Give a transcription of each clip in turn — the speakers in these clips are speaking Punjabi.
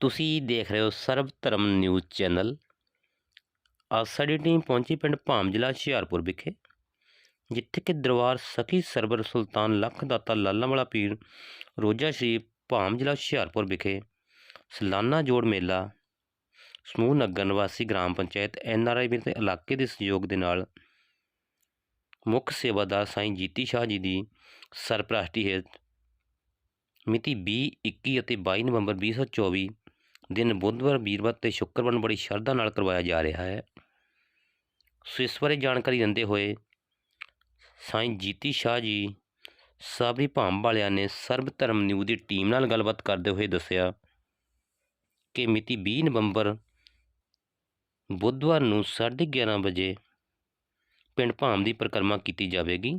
ਤੁਸੀਂ ਦੇਖ ਰਹੇ ਹੋ ਸਰਬ ਧਰਮ ਨਿਊਜ਼ ਚੈਨਲ। ਅੱਜ ਸਾਡੀ ਟੀਮ ਪਹੁੰਚੀ ਪਿੰਡ ਭਾਮ ਜ਼ਿਲ੍ਹਾ ਹੁਸ਼ਿਆਰਪੁਰ ਵਿਖੇ, ਜਿੱਥੇ ਕਿ ਦਰਬਾਰ ਸਖੀ ਸਰਬਰ ਸੁਲਤਾਨ ਲੱਖ ਦਾਤਾ ਲਾਲਾਵਾਲਾ ਪੀਰ ਰੋਜ਼ਾ ਸ਼ਰੀਫ ਭਾਮ ਜ਼ਿਲ੍ਹਾ ਹੁਸ਼ਿਆਰਪੁਰ ਵਿਖੇ ਸਲਾਨਾ ਜੋੜ ਮੇਲਾ, ਸਮੂਹ ਨਗਰ ਨਿਵਾਸੀ gram panchayat N R I ਵੀਰ ਇਲਾਕੇ ਦੇ ਸਹਿਯੋਗ ਦੇ ਨਾਲ ਮੁੱਖ ਸੇਵਾਦਾਰ ਸਾਈਂ ਜੀਤੀ ਸ਼ਾਹ ਜੀ ਦੀ ਸਰਪ੍ਰਸਤੀ ਹੇਠ ਮਿਤੀ 20 21 ਅਤੇ 22 ਨਵੰਬਰ 2024 ਦਿਨ ਬੁੱਧਵਾਰ, ਵੀਰਵਾਰ ਤੇ ਸ਼ੁੱਕਰਵਾਰ ਨੂੰ ਬੜੀ ਸ਼ਰਧਾ ਨਾਲ ਕਰਵਾਇਆ ਜਾ ਰਿਹਾ ਹੈ। ਸੋ ਇਸ ਬਾਰੇ ਜਾਣਕਾਰੀ ਦਿੰਦੇ ਹੋਏ ਸਾਈਂ ਜੀਤੀ ਸ਼ਾਹ ਜੀ, ਸਾਬਰੀ ਭਾਮ ਵਾਲਿਆਂ ਨੇ ਸਰਬ ਧਰਮ ਨਿਊਜ਼ ਦੀ ਟੀਮ ਨਾਲ ਗੱਲਬਾਤ ਕਰਦੇ ਹੋਏ ਦੱਸਿਆ ਕਿ ਮਿਤੀ 20 ਨਵੰਬਰ ਬੁੱਧਵਾਰ ਨੂੰ 11:30 ਵਜੇ ਪਿੰਡ ਭਾਮ ਦੀ ਪਰਿਕਰਮਾ ਕੀਤੀ ਜਾਵੇਗੀ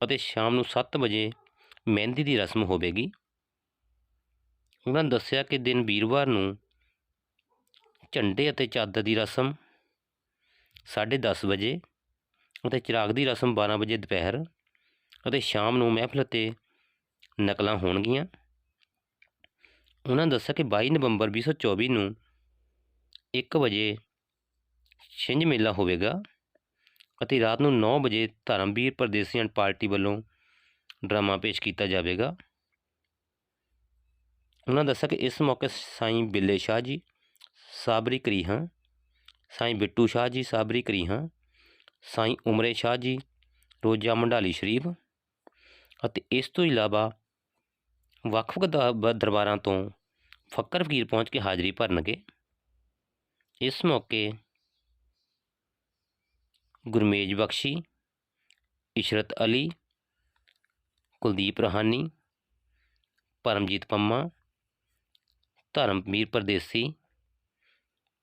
ਅਤੇ ਸ਼ਾਮ ਨੂੰ 7 ਵਜੇ ਮਹਿੰਦੀ ਦੀ ਰਸਮ ਹੋਵੇਗੀ। ਉਹਨਾਂ ਨੇ ਦੱਸਿਆ ਕਿ ਦਿਨ ਵੀਰਵਾਰ ਨੂੰ ਝੰਡੇ ਅਤੇ ਚਾਦਰ ਦੀ ਰਸਮ 10:30 ਵਜੇ ਅਤੇ ਚਿਰਾਗ ਦੀ ਰਸਮ 12 ਵਜੇ ਦੁਪਹਿਰ ਅਤੇ ਸ਼ਾਮ ਨੂੰ ਮਹਿਫਲ ਤੇ ਨਕਲਾਂ ਹੋਣਗੀਆਂ। ਉਹਨਾਂ ਨੇ ਦੱਸਿਆ ਕਿ 22 ਨਵੰਬਰ 2024 ਨੂੰ 1 ਵਜੇ ਛਿੰਝ ਮੇਲਾ ਹੋਵੇਗਾ ਅਤੇ ਰਾਤ ਨੂੰ 9 ਵਜੇ ਧਰਮਵੀਰ ਪਰਦੇਸੀਆਂ ਪਾਰਟੀ ਵੱਲੋਂ ਡਰਾਮਾ ਪੇਸ਼ ਕੀਤਾ ਜਾਵੇਗਾ। ਉਹਨਾਂ ਦੱਸਿਆ ਕਿ ਇਸ ਮੌਕੇ ਸਾਈਂ ਬਿੱਲੇ ਸ਼ਾਹ ਜੀ, ਸਾਬਰੀ ਕਰੀਹਾਂ, ਸਾਈਂ ਬਿੱਟੂ ਸ਼ਾਹ ਜੀ, ਸਾਬਰੀ ਕਰੀਹਾਂ, ਸਾਈਂ ਉਮਰੇ ਸ਼ਾਹ ਜੀ, ਰੋਜਾ ਮੰਡਾਲੀ ਸ਼ਰੀਫ ਅਤੇ ਇਸ ਤੋਂ ਇਲਾਵਾ ਵੱਖ-ਵੱਖ ਦ- ਦਰਬਾਰਾਂ ਤੋਂ ਫੱਕਰ ਫਕੀਰ ਪਹੁੰਚ ਕੇ ਹਾਜ਼ਰੀ ਭਰਨਗੇ। ਇਸ ਮੌਕੇ ਗੁਰਮੇਜ ਬਖਸ਼ੀ, ਇਸ਼ਰਤ ਅਲੀ, ਕੁਲਦੀਪ ਰਹਾਨੀ, ਪਰਮਜੀਤ ਪੰਮਾ ਧਰਮਵੀਰ ਪਰਦੇਸੀ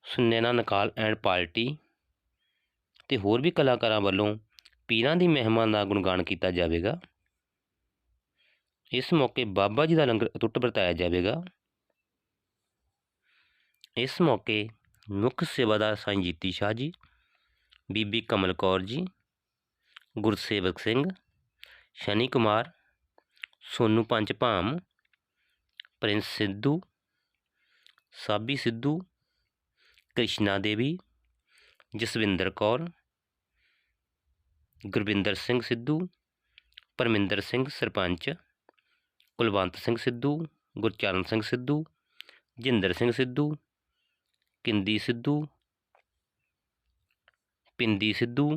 ਸੁਨੈਨਾ ਨਕਾਲ ਐਂਡ ਪਾਰਟੀ ਤੇ ਹੋਰ ਵੀ ਕਲਾਕਾਰਾਂ ਵੱਲੋਂ ਪੀਰਾਂ ਦੀ ਮਹਿਮਾ ਦਾ ਗੁਣਗਾਨ ਕੀਤਾ ਜਾਵੇਗਾ। ਇਸ ਮੌਕੇ ਬਾਬਾ ਜੀ ਦਾ ਲੰਗਰ ਅਟੁੱਟ ਵਰਤਾਇਆ ਜਾਵੇਗਾ। ਇਸ ਮੌਕੇ ਮੁੱਖ ਸੇਵਾਦਾਰ ਸਾਈਂ ਜੀਤੀ ਸ਼ਾਹ ਜੀ, ਬੀਬੀ ਕਮਲ ਕੌਰ ਜੀ, ਗੁਰਸੇਵਕ ਸਿੰਘ, ਸ਼ਨੀ ਕੁਮਾਰ, ਸੋਨੂ ਪੰਜ ਭਾਮ, ਪ੍ਰਿੰਸ ਸਿੱਧੂ ਸਾਬੀ ਸਿੱਧੂ ਕ੍ਰਿਸ਼ਨਾ ਦੇਵੀ ਜਸਵਿੰਦਰ ਕੌਰ ਗੁਰਵਿੰਦਰ ਸਿੰਘ ਸਿੱਧੂ ਪਰਮਿੰਦਰ ਸਿੰਘ ਸਰਪੰਚ ਕੁਲਵੰਤ ਸਿੰਘ ਸਿੱਧੂ ਗੁਰਚਰਨ ਸਿੰਘ ਸਿੱਧੂ ਜਿੰਦਰ ਸਿੰਘ ਸਿੱਧੂ ਕਿੰਦੀ ਸਿੱਧੂ ਪਿੰਦੀ ਸਿੱਧੂ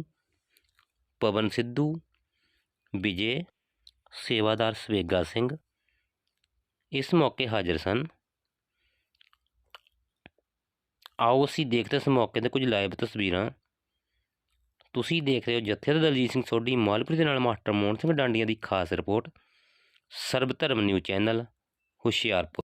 ਪਵਨ ਸਿੱਧੂ ਵਿਜੇ ਸੇਵਾਦਾਰ ਸਵੇਗਾ ਸਿੰਘ ਇਸ ਮੌਕੇ ਹਾਜ਼ਰ ਸਨ ਆਓ ਅਸੀਂ ਦੇਖਦੇ ਹਾਂ ਇਸ ਮੌਕੇ ਤੇ ਕੁਝ ਲਾਈਵ ਤਸਵੀਰਾਂ। ਤੁਸੀਂ ਦੇਖ ਰਹੇ ਹੋ ਜਥੇਦਾਰ ਦਲਜੀਤ ਸਿੰਘ ਸੋਢੀ, ਮਾਲਪੁਰ ਦੇ ਨਾਲ ਮਾਸਟਰ ਮੋਹਨ ਸਿੰਘ ਡਾਂਡੀਆਂ ਦੀ ਖਾਸ ਰਿਪੋਰਟ। ਸਰਬ ਧਰਮ ਨਿਊਜ਼ ਚੈਨਲ, ਹੁਸ਼ਿਆਰਪੁਰ।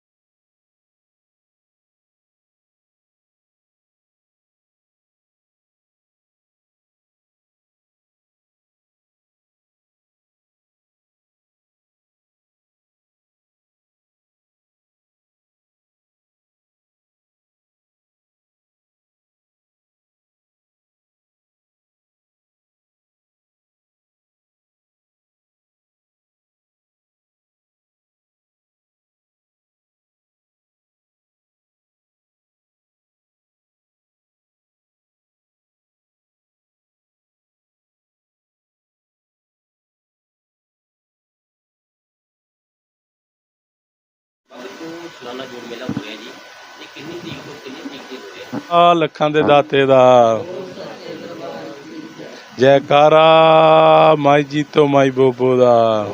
ਬਾਬੂ ਸਲਾਨਾ ਜੋੜ ਮੇਲਾ ਹੋ ਰਿਹਾ ਜੀ। ਇਹ ਕਿੰਨੀ ਤਰੀਕ ਤੋਂ, ਕਿੰਨੀ ਤਰੀਕ ਤੱਕ ਹੋ ਰਿਹਾ? ਆ ਲੱਖਾਂ ਦੇ ਦਾਤੇ ਦਾ। ਜੈਕਾਰਾ, ਮਾਈ ਜੀਤੋ ਮਾਈ ਬੋਬੋ ਦਾ।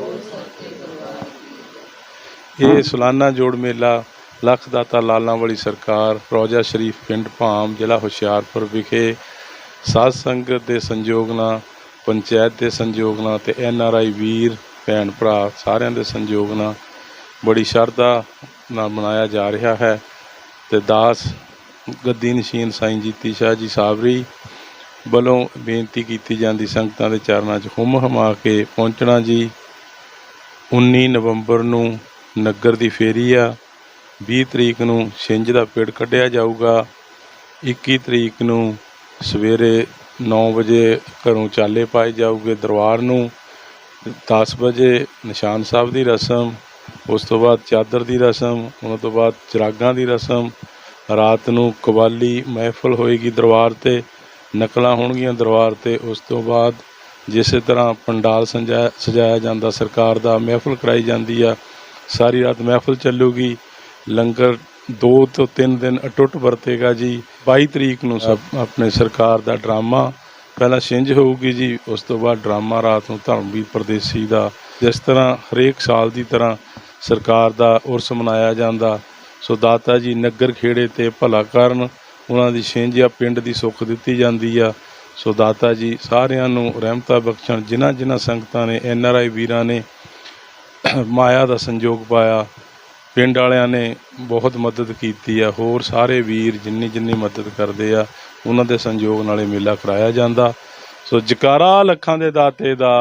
ਇਹ ਸਾਲਾਨਾ ਜੋੜ ਮੇਲਾ, ਲੱਖ ਦਾਤਾ ਲਾਲਾਂ ਵਾਲੀ ਸਰਕਾਰ, ਰੋਜਾ ਸ਼ਰੀਫ ਪਿੰਡ ਭਾਮ, ਜ਼ਿਲ੍ਹਾ ਹੁਸ਼ਿਆਰਪੁਰ ਵਿਖੇ ਸਾਧ ਸੰਗਤ ਦੇ ਸੰਯੋਗ ਨਾਲ ਪੰਚਾਇਤ ਦੇ ਸੰਯੋਗ ਨਾਲ ਤੇ ਐਨ ਆਰ ਆਈ ਵੀਰ, ਭੈਣ ਭਰਾ ਸਾਰਿਆਂ ਦੇ ਸੰਯੋਗ ਨਾਲ ਬੜੀ ਸ਼ਰਧਾ ਨਾਲ ਮਨਾਇਆ ਜਾ ਰਿਹਾ ਹੈ ਤੇ ਦਾਸ ਗੱਦੀ ਨਸ਼ੀਨ ਸਾਈਂ ਜੀਤੀ ਸ਼ਾਹ ਜੀ ਸਾਬਰੀ ਵੱਲੋਂ ਬੇਨਤੀ ਕੀਤੀ ਜਾਂਦੀ ਸੰਗਤਾਂ ਦੇ ਚਰਨਾਂ 'ਚ ਹੁਮ ਹਮਾ ਕੇ ਪਹੁੰਚਣਾ ਜੀ। 19 ਨਵੰਬਰ ਨੂੰ ਨਗਰ ਦੀ ਫੇਰੀ ਆ। 20 ਤਰੀਕ ਨੂੰ ਛਿੰਝ ਦਾ ਪੇੜ ਕੱਢਿਆ ਜਾਊਗਾ। 21 ਤਰੀਕ ਨੂੰ ਸਵੇਰੇ 9 ਵਜੇ ਘਰੋਂ ਚਾਲੇ ਪਾਏ ਜਾਊਗੇ ਦਰਬਾਰ ਨੂੰ। 10 ਵਜੇ ਨਿਸ਼ਾਨ ਸਾਹਿਬ ਦੀ ਰਸਮ ਉਸ ਤੋਂ ਬਾਅਦ ਚਾਦਰ ਦੀ ਰਸਮ, ਉਹਨਾਂ ਤੋਂ ਬਾਅਦ ਚਿਰਾਗਾਂ ਦੀ ਰਸਮ, ਰਾਤ ਨੂੰ ਕਵਾਲੀ ਮਹਿਫਲ ਹੋਏਗੀ ਦਰਬਾਰ ਤੇ, ਨਕਲਾਂ ਹੋਣਗੀਆਂ ਦਰਬਾਰ ਤੇ, ਉਸ ਤੋਂ ਬਾਅਦ ਜਿਸੇ ਤਰ੍ਹਾਂ ਪੰਡਾਲ ਸਜਾਇਆ ਸਜਾਇਆ ਜਾਂਦਾ, ਸਰਕਾਰ ਦਾ ਮਹਿਫਲ ਕਰਾਈ ਜਾਂਦੀ ਆ, ਸਾਰੀ ਰਾਤ ਮਹਿਫਲ ਚੱਲੂਗੀ। ਲੰਗਰ 2 ਤੋਂ 3 ਦਿਨ ਅਟੁੱਟ ਵਰਤੇਗਾ ਜੀ। 22 ਤਰੀਕ ਨੂੰ ਸਭ ਆਪਣੇ ਸਰਕਾਰ ਦਾ ਡਰਾਮਾ ਪਹਿਲਾਂ ਛਿੰਝ ਹੋਊਗੀ ਜੀ, ਉਸ ਤੋਂ ਬਾਅਦ ਡਰਾਮਾ ਰਾਤ ਨੂੰ ਧਰਮਵੀਰ ਪਰਦੇਸੀ ਦਾ। ਜਿਸ ਤਰ੍ਹਾਂ ਹਰੇਕ ਸਾਲ ਦੀ ਤਰ੍ਹਾਂ ਸਰਕਾਰ ਦਾ ਉਰਸ ਮਨਾਇਆ ਜਾਂਦਾ। ਸੋ ਦਾਤਾ ਜੀ ਨਗਰ ਖੇੜੇ ਤੇ ਭਲਾ ਕਰਨ, ਉਹਨਾਂ ਦੀ ਛਿੰਝਿਆ ਪਿੰਡ ਦੀ ਸੁੱਖ ਦਿੱਤੀ ਜਾਂਦੀ ਆ। ਸੋ ਦਾਤਾ ਜੀ ਸਾਰਿਆਂ ਨੂੰ ਰਹਿਮਤਾ ਬਖਸ਼ਣ, ਜਿਨ੍ਹਾਂ ਜਿਨ੍ਹਾਂ ਸੰਗਤਾਂ ਨੇ, ਐਨ ਆਰ ਆਈ ਵੀਰਾਂ ਨੇ ਮਾਇਆ ਦਾ ਸੰਯੋਗ ਪਾਇਆ। ਪਿੰਡ ਵਾਲਿਆਂ ਨੇ ਬਹੁਤ ਮਦਦ ਕੀਤੀ ਆ। ਹੋਰ ਸਾਰੇ ਵੀਰ ਜਿੰਨੀ ਜਿੰਨੀ ਮਦਦ ਕਰਦੇ ਆ, ਉਹਨਾਂ ਦੇ ਸੰਯੋਗ ਨਾਲੇ ਮੇਲਾ ਕਰਾਇਆ ਜਾਂਦਾ। ਸੋ ਜਕਾਰਾ ਲੱਖਾਂ ਦੇ ਦਾਤੇ ਦਾ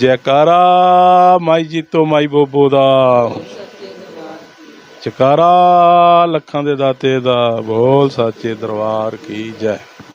ਜੈਕਾਰਾ ਮਾਈ ਜੀਤੋ ਮਾਈ ਬੋਬੋ ਦਾ। ਚਕਾਰਾ ਲੱਖਾਂ ਦੇ ਦਾਤੇ ਦਾ, ਬੋਲ ਸਾਚੇ ਦਰਬਾਰ ਕੀ ਜੈ।